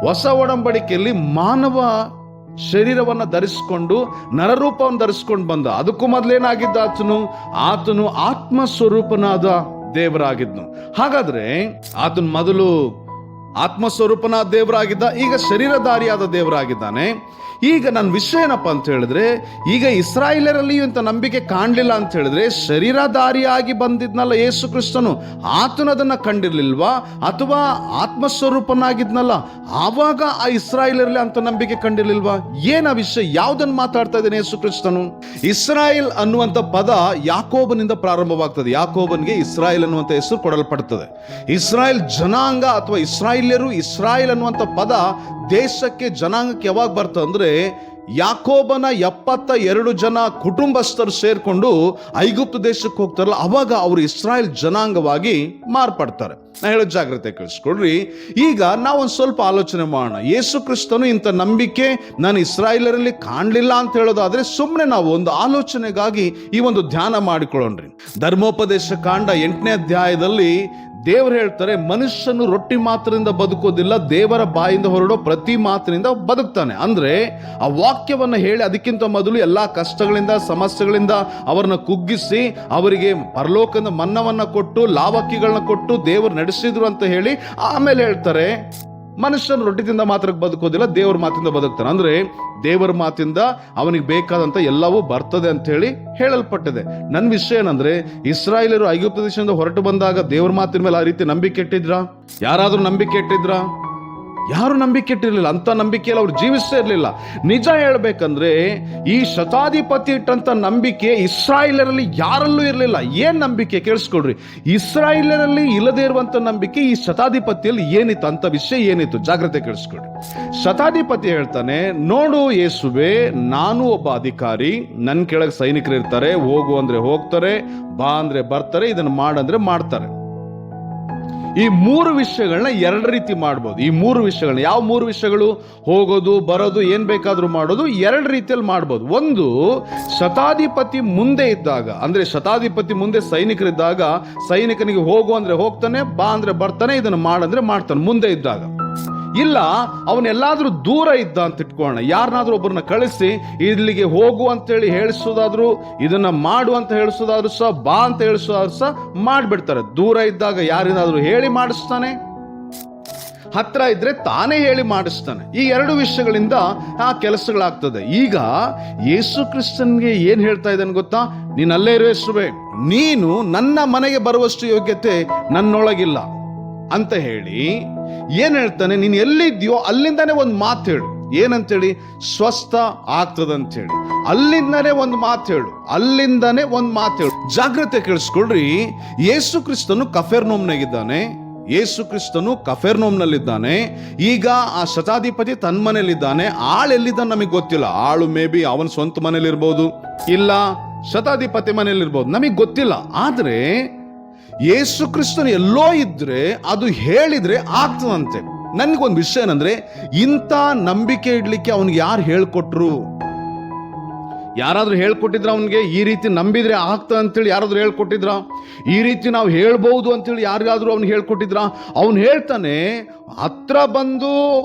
ಹೊಸ ಒಡಂಬಡಿಕೆಯಲ್ಲಿ ಮಾನವ ಶರೀರವನ್ನ ಧರಿಸಿಕೊಂಡು, ನರರೂಪವನ್ನು ಧರಿಸ್ಕೊಂಡು ಬಂದ. ಅದಕ್ಕೂ ಮೊದಲೇನಾಗಿದ್ದ ಆತನು? ಆತನು ಆತ್ಮ ಸ್ವರೂಪನಾದ ದೇವರಾಗಿದ್ನು. ಹಾಗಾದ್ರೆ ಆತನ ಮೊದಲು ಆತ್ಮ ಸ್ವರೂಪನಾದ ದೇವರಾಗಿದ್ದ, ಈಗ ಶರೀರಧಾರಿಯಾದ ದೇವರಾಗಿದ್ದಾನೆ. ಈಗ ನನ್ನ ವಿಷಯ ಏನಪ್ಪ ಅಂತ ಹೇಳಿದ್ರೆ, ಈಗ ಇಸ್ರಾಯಿಲರಲ್ಲಿ ಇಂಥ ನಂಬಿಕೆ ಕಾಣಲಿಲ್ಲ ಅಂತ ಹೇಳಿದ್ರೆ, ಶರೀರಧಾರಿಯಾಗಿ ಬಂದಿದ್ನಲ್ಲ ಯೇಸು ಕ್ರಿಸ್ತನು. ಆತನದನ್ನು ಕಂಡಿರಲಿಲ್ವಾ? ಅಥವಾ ಆತ್ಮಸ್ವರೂಪನಾಗಿದ್ನಲ್ಲ? ಆವಾಗ ಆ ಇಸ್ರಾಯೇಲರಲ್ಲಿ ಅಂತ ನಂಬಿಕೆ ಕಂಡಿರ್ಲಿಲ್ವಾ? ಏನ ವಿಷಯ? ಯಾವುದನ್ನು ಮಾತಾಡ್ತಾ ಇದ್ದಾನೆ ಯೇಸು ಕ್ರಿಸ್ತನು? ಇಸ್ರಾಯೇಲ್ ಅನ್ನುವಂಥ ಪದ ಯಾಕೋಬನಿಂದ ಪ್ರಾರಂಭವಾಗ್ತದೆ. ಯಾಕೋಬನ್ಗೆ ಇಸ್ರಾಯೇಲ್ ಅನ್ನುವಂಥ ಹೆಸರು ಕೊಡಲ್ಪಡ್ತದೆ. ಇಸ್ರಾಯೇಲ್ ಜನಾಂಗ ಅಥವಾ ಇಸ್ರಾಯೇಲ್ಯರು ಇಸ್ರಾಯೇಲ್ ಅನ್ನುವಂಥ ಪದ ದೇಶಕ್ಕೆ ಜನಾಂಗಕ್ಕೆ ಯಾವಾಗ ಬರ್ತದೆ ಅಂದರೆ ಯಾಕೋಬನ ಎಪ್ಪತ್ತ ಎರಡು ಜನ ಕುಟುಂಬಸ್ಥರು ಸೇರಿಕೊಂಡು ಐಗುಪ್ತ ದೇಶಕ್ಕೆ ಹೋಗ್ತಾರಲ್ಲ, ಅವಾಗ ಅವರು ಇಸ್ರಾಯೇಲ್ ಜನಾಂಗವಾಗಿ ಮಾರ್ಪಡ್ತಾರೆ. ನಾ ಹೇಳೋ ಜಾಗ್ರತೆ ಕಳಿಸ್ಕೊಡ್ರಿ. ಈಗ ನಾವೊಂದು ಸ್ವಲ್ಪ ಆಲೋಚನೆ ಮಾಡೋಣ. ಯೇಸು ಕ್ರಿಸ್ತನು ಇಂಥ ನಂಬಿಕೆ ನಾನು ಇಸ್ರಾಯೇಲರಲ್ಲಿ ಕಾಣಲಿಲ್ಲ ಅಂತ ಹೇಳೋದಾದ್ರೆ ಸುಮ್ಮನೆ ನಾವು ಒಂದು ಆಲೋಚನೆಗಾಗಿ ಈ ಒಂದು ಧ್ಯಾನ ಮಾಡಿಕೊಳ್ಳೋಣ್ರಿ. ಧರ್ಮೋಪದೇಶ ಕಾಂಡ ಎಂಟನೇ ಅಧ್ಯಾಯದಲ್ಲಿ ದೇವರು ಹೇಳ್ತಾರೆ, ಮನುಷ್ಯನು ರೊಟ್ಟಿ ಮಾತ್ರದಿಂದ ಬದುಕೋದಿಲ್ಲ, ದೇವರ ಬಾಯಿಂದ ಹೊರಡೋ ಪ್ರತಿ ಮಾತಿನಿಂದ ಬದುಕ್ತಾನೆ. ಅಂದ್ರೆ ಆ ವಾಕ್ಯವನ್ನು ಹೇಳಿ ಅದಕ್ಕಿಂತ ಮೊದಲು ಎಲ್ಲ ಕಷ್ಟಗಳಿಂದ, ಸಮಸ್ಯೆಗಳಿಂದ ಅವರನ್ನ ಕುಗ್ಗಿಸಿ, ಅವರಿಗೆ ಪರಲೋಕದ ಮನ್ನವನ್ನು ಕೊಟ್ಟು ಲಾವಕ್ಕಿಗಳನ್ನ ಕೊಟ್ಟು ದೇವರು ನಡೆಸಿದ್ರು ಅಂತ ಹೇಳಿ ಆಮೇಲೆ ಹೇಳ್ತಾರೆ ಮನುಷ್ಯನು ರೊಟ್ಟಿದಿಂದ ಮಾತ್ರ ಬದುಕೋದಿಲ್ಲ, ದೇವರ ಮಾತಿಂದ ಬದುಕ್ತಾನೆ. ಅಂದ್ರೆ ದೇವರ ಮಾತಿಂದ ಅವನಿಗೆ ಬೇಕಾದಂತ ಎಲ್ಲವೂ ಬರ್ತದೆ ಅಂತ ಹೇಳಿ ಹೇಳಲ್ಪಟ್ಟಿದೆ. ನನ್ನ ವಿಷಯ ಏನಂದ್ರೆ ಇಸ್ರಾಯೇಲರು ಐಗುಪ್ತ ದೇಶದಿಂದ ಹೊರಟು ಬಂದಾಗ ದೇವರ ಮಾತಿನ ಮೇಲೆ ಆ ರೀತಿ ನಂಬಿಕೆ ಇಟ್ಟಿದ್ರ? ಯಾರಾದರೂ ನಂಬಿಕೆ ಇಟ್ಟಿದ್ರ? ಯಾರು ನಂಬಿಕೆ ಇಟ್ಟಿರಲಿಲ್ಲ? ಅಂತ ನಂಬಿಕೆಯಲ್ಲಿ ಅವ್ರು ಜೀವಿಸ್ತಾ ಇರಲಿಲ್ಲ. ನಿಜ ಹೇಳಬೇಕಂದ್ರೆ, ಈ ಶತಾಧಿಪತಿ ಇಟ್ಟಂಥ ನಂಬಿಕೆ ಇಸ್ರಾಯೇಲರಲ್ಲಿ ಯಾರಲ್ಲೂ ಇರಲಿಲ್ಲ. ಏನ್ ನಂಬಿಕೆ? ಕೇಳಿಸ್ಕೊಡ್ರಿ. ಇಸ್ರಾಯೇಲರಲ್ಲಿ ಇಲ್ಲದೇ ಇರುವಂತ ನಂಬಿಕೆ ಈ ಶತಾಧಿಪತಿಯಲ್ಲಿ ಏನಿತ್ತು? ಅಂತ ವಿಷಯ ಏನಿತ್ತು? ಜಾಗ್ರತೆ ಕೇಳಿಸ್ಕೊಡ್ರಿ. ಶತಾಧಿಪತಿ ಹೇಳ್ತಾನೆ, ನೋಡು ಯೇಸುವೆ, ನಾನು ಒಬ್ಬ ಅಧಿಕಾರಿ. ನನ್ನ ಕೆಳಗೆ ಸೈನಿಕರು ಇರ್ತಾರೆ. ಹೋಗು ಅಂದ್ರೆ ಹೋಗ್ತಾರೆ, ಬಾ ಅಂದ್ರೆ ಬರ್ತಾರೆ. ಇದನ್ನು ಮಾಡಂದ್ರೆ ಮಾಡ್ತಾರೆ. ಈ ಮೂರು ವಿಷಯಗಳನ್ನ ಎರಡು ರೀತಿ ಮಾಡ್ಬೋದು. ಈ ಮೂರು ವಿಷಯಗಳನ್ನ ಯಾವ ಮೂರು ವಿಷಯಗಳು? ಹೋಗೋದು, ಬರೋದು, ಏನ್ ಬೇಕಾದ್ರೂ ಮಾಡೋದು ಎರಡು ರೀತಿಯಲ್ಲಿ ಮಾಡ್ಬೋದು. ಒಂದು, ಶತಾಧಿಪತಿ ಮುಂದೆ ಇದ್ದಾಗ, ಅಂದ್ರೆ ಶತಾಧಿಪತಿ ಮುಂದೆ ಸೈನಿಕರಿದ್ದಾಗ ಸೈನಿಕನಿಗೆ ಹೋಗು ಅಂದ್ರೆ ಹೋಗ್ತಾನೆ, ಬಾ ಅಂದ್ರೆ ಬರ್ತಾನೆ, ಇದನ್ನು ಮಾಡಂದ್ರೆ ಮಾಡ್ತಾನೆ ಮುಂದೆ ಇದ್ದಾಗ. ಇಲ್ಲ, ಅವನೆಲ್ಲಾದರೂ ದೂರ ಇದ್ದ ಅಂತ ಇಟ್ಕೋಣ ಯಾರನ್ನಾದ್ರೂ ಒಬ್ಬರನ್ನ ಕಳಿಸಿ, ಇಲ್ಲಿಗೆ ಹೋಗು ಅಂತೇಳಿ ಹೇಳಿಸೋದಾದ್ರು, ಇದನ್ನ ಮಾಡು ಅಂತ ಹೇಳಿಸೋದಾದ್ರು ಸಹ, ಬಾ ಅಂತ ಹೇಳಿಸೋದಾದ್ರು ಸಹ ಮಾಡ್ಬಿಡ್ತಾರೆ. ದೂರ ಇದ್ದಾಗ ಯಾರಿನಾದ್ರೂ ಹೇಳಿ ಮಾಡಿಸ್ತಾನೆ? ಹತ್ರ ಇದ್ರೆ ತಾನೇ ಹೇಳಿ ಮಾಡಿಸ್ತಾನೆ. ಈ ಎರಡು ವಿಷಯಗಳಿಂದ ಆ ಕೆಲಸಗಳಾಗ್ತದೆ. ಈಗ ಯೇಸು ಕ್ರಿಸ್ತನ್ಗೆ ಏನ್ ಹೇಳ್ತಾ ಇದ್ದಾನೆ ಗೊತ್ತಾ? ನೀನ್ ಅಲ್ಲೇ ಇರೋ ಯೇಸುವೆ. ನೀನು ನನ್ನ ಮನೆಗೆ ಬರುವಷ್ಟು ಯೋಗ್ಯತೆ ನನ್ನೊಳಗಿಲ್ಲ ಅಂತ ಹೇಳಿ ಏನ್ ಹೇಳ್ತಾನೆ, ನೀನು ಎಲ್ಲಿದ್ಯೋ ಅಲ್ಲಿಂದಾನೆ ಒಂದು ಮಾತು ಹೇಳು. ಏನಂತೇಳಿ? ಸ್ವಸ್ಥ ಆಗ್ತದಂತೇಳಿ. ಅಲ್ಲಿಂದನೇ ಒಂದು ಮಾತು ಹೇಳು. ಅಲ್ಲಿಂದಾನೆ ಒಂದು ಮಾತು ಹೇಳು. ಜಾಗ್ರತೆ ಕೇಳಿಸ್ಕೊಳ್ರಿ. ಯೇಸು ಕ್ರಿಸ್ತನು ಕಫೆರ್ನೋಮ್ನಾಗಿದ್ದಾನೆ. ಯೇಸು ಕ್ರಿಸ್ತನು ಕಫೆರ್ನೋಮ್ನಲ್ಲಿದ್ದಾನೆ. ಈಗ ಆ ಶತಾಧಿಪತಿ ತನ್ನ ಮನೇಲಿದ್ದಾನೆ ಆಳು ಎಲ್ಲಿದ್ದಾನೆ ನಮಗೆ ಗೊತ್ತಿಲ್ಲ. ಆಳು ಮೇ ಬಿ ಅವನ ಸ್ವಂತ ಮನೇಲಿರ್ಬೋದು ಇಲ್ಲ, ಶತಾಧಿಪತಿ ಮನೇಲಿರ್ಬೋದು ನಮಗೆ ಗೊತ್ತಿಲ್ಲ. ಆದ್ರೆ ಯೇಸು ಕ್ರಿಸ್ತನು ಎಲ್ಲೋ ಇದ್ರೆ ಅದು ಹೇಳಿದ್ರೆ ಆಗ್ತದಂತೆ. ನನ್ಗೊಂದು ವಿಷಯ ಏನಂದ್ರೆ, ಇಂಥ ನಂಬಿಕೆ ಇಡ್ಲಿಕ್ಕೆ ಅವನಿಗೆ ಯಾರು ಹೇಳ್ಕೊಟ್ರು? ಯಾರಾದ್ರೂ ಹೇಳ್ಕೊಟ್ಟಿದ್ರ ಅವನಿಗೆ, ಈ ರೀತಿ ನಂಬಿದ್ರೆ ಆಗ್ತದೆ ಅಂತೇಳಿ ಯಾರಾದ್ರೂ ಹೇಳ್ಕೊಟ್ಟಿದ್ರ? ಈ ರೀತಿ ನಾವು ಹೇಳ್ಬಹುದು ಅಂತೇಳಿ ಯಾರಿಗಾದ್ರೂ ಅವ್ನು ಹೇಳ್ಕೊಟ್ಟಿದ್ರ? ಅವನು ಹೇಳ್ತಾನೆ, ಹತ್ರ ಬಂದು,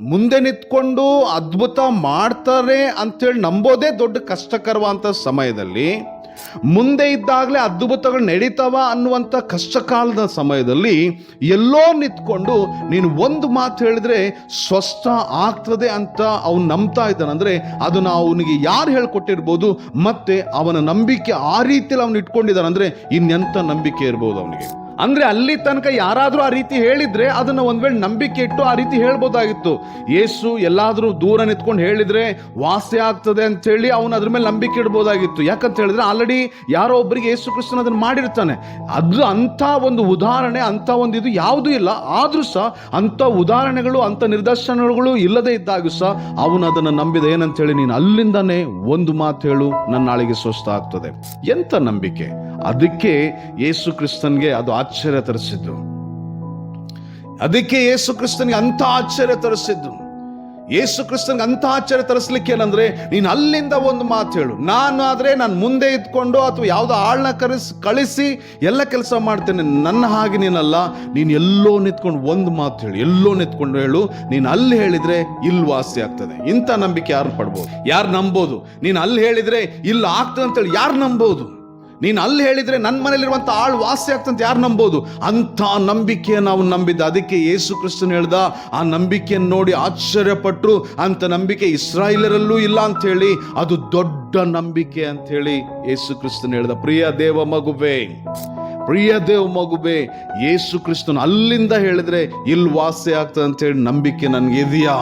ಮುಂದೆ ನಿಂತ್ಕೊಂಡು ಅದ್ಭುತ ಮಾಡ್ತಾರೆ ಅಂತೇಳಿ ನಂಬೋದೇ ದೊಡ್ಡ ಕಷ್ಟಕರವಾದಂಥ ಸಮಯದಲ್ಲಿ ಮುಂದೆ ಇದ್ದಾಗಲೇ ಅದ್ಭುತಗಳು ನಡೀತಾವ ಅನ್ನುವಂಥ ಕಷ್ಟಕಾಲದ ಸಮಯದಲ್ಲಿ ಎಲ್ಲೋ ನಿಂತ್ಕೊಂಡು ನೀನು ಒಂದು ಮಾತು ಹೇಳಿದ್ರೆ ಸ್ವಸ್ಥ ಆಗ್ತದೆ ಅಂತ ಅವನು ನಂಬ್ತಾ ಇದ್ದಾನಂದರೆ ಅದನ್ನು ಅವನಿಗೆ ಯಾರು ಹೇಳ್ಕೊಟ್ಟಿರ್ಬೋದು? ಮತ್ತೆ ಅವನ ನಂಬಿಕೆ ಆ ರೀತಿಯಲ್ಲಿ ಅವನು ಇಟ್ಕೊಂಡಿದ್ದಾನಂದರೆ ಇನ್ನೆಂಥ ನಂಬಿಕೆ ಇರ್ಬೋದು ಅವನಿಗೆ? ಅಂದ್ರೆ ಅಲ್ಲಿ ತನಕ ಯಾರಾದ್ರೂ ಆ ರೀತಿ ಹೇಳಿದ್ರೆ ಅದನ್ನ ಒಂದ್ ವೇಳೆ ನಂಬಿಕೆ ಇಟ್ಟು ಆ ರೀತಿ ಹೇಳ್ಬೋದಾಗಿತ್ತು. ಯೇಸು ಎಲ್ಲಾದ್ರೂ ದೂರ ನಿಂತ್ಕೊಂಡು ಹೇಳಿದ್ರೆ ವಾಸಿ ಆಗ್ತದೆ ಅಂತ ಹೇಳಿ ಅವನು ಅದ್ರ ಮೇಲೆ ನಂಬಿಕೆ ಇಡ್ಬೋದಾಗಿತ್ತು. ಯಾಕಂತ ಹೇಳಿದ್ರೆ ಆಲ್ರೆಡಿ ಯಾರೋ ಒಬ್ಬರಿಗೆ ಯೇಸು ಕ್ರಿಸ್ತನ ಅದನ್ನ ಮಾಡಿರ್ತಾನೆ. ಅದು ಅಂತ ಒಂದು ಉದಾಹರಣೆ ಅಂತ ಒಂದು ಇದು ಯಾವುದೂ ಇಲ್ಲ. ಆದ್ರೂ ಸಹ ಅಂತ ಉದಾಹರಣೆಗಳು ಅಂತ ನಿದರ್ಶನಗಳು ಇಲ್ಲದೆ ಇದ್ದಾಗೂ ಸಹ ಅವನು ಅದನ್ನ ನಂಬಿದ ಏನಂತ ಹೇಳಿ ನೀನು ಅಲ್ಲಿಂದಾನೆ ಒಂದು ಮಾತು ಹೇಳು ನನ್ನ ನಾಳೆಗೆ ಸ್ವಸ್ಥ ಆಗ್ತದೆ. ಎಂತ ನಂಬಿಕೆ. ಅದಕ್ಕೆ ಯೇಸು ಕ್ರಿಸ್ತನ್ಗೆ ಅದು ಆಶ್ಚರ್ಯ ತರಿಸಿದ್ದು. ಅದಕ್ಕೆ ಯೇಸು ಕ್ರಿಸ್ತನಿಗೆ ಅಂತ ಆಶ್ಚರ್ಯ ತರಿಸಿದ್ದು. ಯೇಸು ಕ್ರಿಸ್ತನ್ಗೆ ಅಂತ ಆಶ್ಚರ್ಯ ತರಿಸ್ಲಿಕ್ಕೆ ಏನಂದ್ರೆ, ನೀನು ಅಲ್ಲಿಂದ ಒಂದು ಮಾತು ಹೇಳು. ನಾನು ಆದ್ರೆ ನಾನು ಮುಂದೆ ಇದ್ಕೊಂಡು ಅಥವಾ ಯಾವುದೋ ಆಳ್ನ ಕರೆಸಿ, ಕಳಿಸಿ ಎಲ್ಲ ಕೆಲಸ ಮಾಡ್ತೇನೆ. ನನ್ನ ಹಾಗೆ ನೀನಲ್ಲ, ನೀನು ಎಲ್ಲೋ ನಿಂತ್ಕೊಂಡು ಒಂದು ಮಾತು ಹೇಳು. ಎಲ್ಲೋ ನಿಂತ್ಕೊಂಡು ಹೇಳು. ನೀನು ಅಲ್ಲಿ ಹೇಳಿದ್ರೆ ಇಲ್ಲಿ ವಾಸಿ ಆಗ್ತದೆ. ಇಂಥ ನಂಬಿಕೆ ಯಾರು ಪಡ್ಬೋದು? ಯಾರು ನಂಬೋದು? ನೀನು ಅಲ್ಲಿ ಹೇಳಿದ್ರೆ ಇಲ್ಲಿ ಆಗ್ತದೆ ಅಂತೇಳಿ ಯಾರು ನಂಬೋದು? ನೀನು ಅಲ್ಲಿ ಹೇಳಿದರೆ ನನ್ನ ಮನೇಲಿರುವಂಥ ಆಳು ವಾಸಿ ಆಗ್ತಂತ ಯಾರು ನಂಬೋದು? ಅಂಥ ನಂಬಿಕೆಯನ್ನು ನಾವು ನಂಬಿದ್ದ. ಅದಕ್ಕೆ ಯೇಸು ಕ್ರಿಸ್ತನ್ ಹೇಳ್ದ, ಆ ನಂಬಿಕೆಯನ್ನು ನೋಡಿ ಆಶ್ಚರ್ಯಪಟ್ಟರು ಅಂಥ ನಂಬಿಕೆ ಇಸ್ರಾಯಿಲರಲ್ಲೂ ಇಲ್ಲ ಅಂಥೇಳಿ, ಅದು ದೊಡ್ಡ ನಂಬಿಕೆ ಅಂಥೇಳಿ ಯೇಸು ಕ್ರಿಸ್ತನ್ ಹೇಳ್ದ. ಪ್ರಿಯ ದೇವ ಮಗುವೆ, ಪ್ರಿಯ ದೇವ್ ಮಗುಬೆ ಯೇಸು ಕ್ರಿಸ್ತನ್ ಅಲ್ಲಿಂದ ಹೇಳಿದ್ರೆ ಇಲ್ಲಿ ವಾಸಿ ಆಗ್ತದೆ ಅಂತ ಹೇಳಿ ನಂಬಿಕೆ ನನಗೆ ಇದೆಯಾ?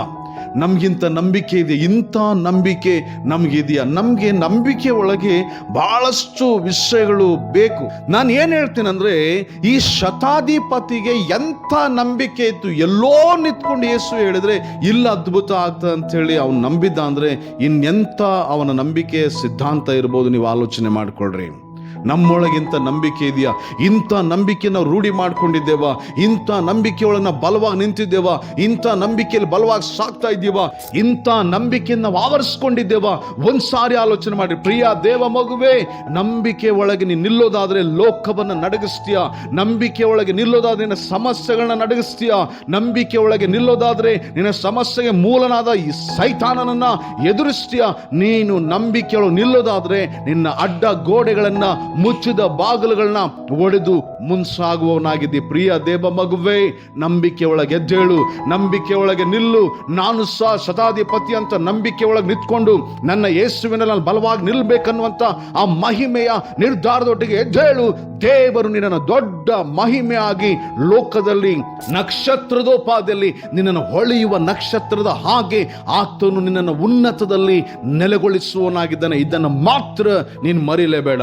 ನಮ್ಗಿಂತ ನಂಬಿಕೆ ಇದೆ, ಇಂಥ ನಂಬಿಕೆ ನಮಗಿದೆಯಾ? ನಮಗೆ ನಂಬಿಕೆ ಒಳಗೆ ಬಹಳಷ್ಟು ವಿಷಯಗಳು ಬೇಕು. ನಾನು ಏನು ಹೇಳ್ತೀನಂದ್ರೆ, ಈ ಶತಾಧಿಪತಿಗೆ ಎಂಥ ನಂಬಿಕೆ ಇತ್ತು, ಎಲ್ಲೋ ನಿಂತ್ಕೊಂಡು ಯೇಸು ಹೇಳಿದ್ರೆ, ಇಲ್ಲ ಅದ್ಭುತ ಆಗ್ತದೆ ಅಂತ ಹೇಳಿ ಅವ್ನು ನಂಬಿದ್ದ ಅಂದ್ರೆ, ಇನ್ನೆಂಥ ಅವನ ನಂಬಿಕೆ ಸಿದ್ಧಾಂತ ಇರ್ಬೋದು, ನೀವು ಆಲೋಚನೆ ಮಾಡ್ಕೊಳ್ರಿ. ನಮ್ಮೊಳಗಿಂತ ನಂಬಿಕೆ ಇದೆಯಾ? ಇಂಥ ನಂಬಿಕೆ ನಾವು ರೂಢಿ ಮಾಡ್ಕೊಂಡಿದ್ದೇವ? ಇಂಥ ನಂಬಿಕೆಯೊಳಗೆ ನಾವು ಬಲವಾಗಿ ನಿಂತಿದ್ದೇವ? ಇಂಥ ನಂಬಿಕೆಯಲ್ಲಿ ಬಲವಾಗಿ ಸಾಕ್ತಾ ಇದ್ದೀವ ಇಂಥ ನಂಬಿಕೆಯನ್ನು ನಾವು ಆವರಿಸ್ಕೊಂಡಿದ್ದೇವ? ಒಂದ್ ಸಾರಿ ಆಲೋಚನೆ ಮಾಡಿ ಪ್ರಿಯ ದೇವ ಮಗುವೆ, ನಂಬಿಕೆ ಒಳಗೆ ನೀನು ನಿಲ್ಲೋದಾದರೆ ಲೋಕವನ್ನು ನಡಗಿಸ್ತೀಯಾ? ನಂಬಿಕೆ ಒಳಗೆ ನಿಲ್ಲೋದಾದ್ರೆ ನಿನ್ನ ಸಮಸ್ಯೆಗಳನ್ನ ನಡಗಿಸ್ತೀಯಾ? ನಂಬಿಕೆ ಒಳಗೆ ನಿಲ್ಲೋದಾದರೆ ನಿನ್ನ ಸಮಸ್ಯೆಗೆ ಮೂಲನಾದ ಈ ಸೈತಾನನನ್ನ ಎದುರಿಸ್ತೀಯ? ನೀನು ನಂಬಿಕೆಯೊಳಗೆ ನಿಲ್ಲೋದಾದರೆ ನಿನ್ನ ಅಡ್ಡ ಗೋಡೆಗಳನ್ನ ಮುಚ್ಚಿದ ಬಾಗಿಲುಗಳನ್ನ ಒಡೆದು ಮುನ್ಸಾಗುವವನಾಗಿದ್ದಿ ಪ್ರಿಯ ದೇವ ಮಗುವೆ, ನಂಬಿಕೆ ಒಳಗೆ ಎದ್ದೇಳು. ನಂಬಿಕೆ ಒಳಗೆ ನಿಲ್ಲು. ನಾನು ಸಹ ಶತಾಧಿಪತಿ ಅಂತ ನಂಬಿಕೆ ಒಳಗೆ ನಿಂತ್ಕೊಂಡು ನನ್ನ ಯೇಸುವಿನಲ್ಲಿ ನಾನು ಬಲವಾಗಿ ನಿಲ್ಬೇಕನ್ನುವಂತ ಆ ಮಹಿಮೆಯ ನಿರ್ಧಾರದೊಟ್ಟಿಗೆ ಎದ್ದೇಳು. ದೇವರು ನಿನ್ನನ್ನು ದೊಡ್ಡ ಮಹಿಮೆಯಾಗಿ ಲೋಕದಲ್ಲಿ ನಕ್ಷತ್ರದೋಪಾದಲ್ಲಿ ನಿನ್ನನ್ನು ಹೊಳೆಯುವ ನಕ್ಷತ್ರದ ಹಾಗೆ ಆತನು ನಿನ್ನನ್ನು ಉನ್ನತದಲ್ಲಿ ನೆಲೆಗೊಳಿಸುವನಾಗಿದ್ದಾನೆ ಇದನ್ನು ಮಾತ್ರ ನೀನು ಮರಿಲೇಬೇಡ.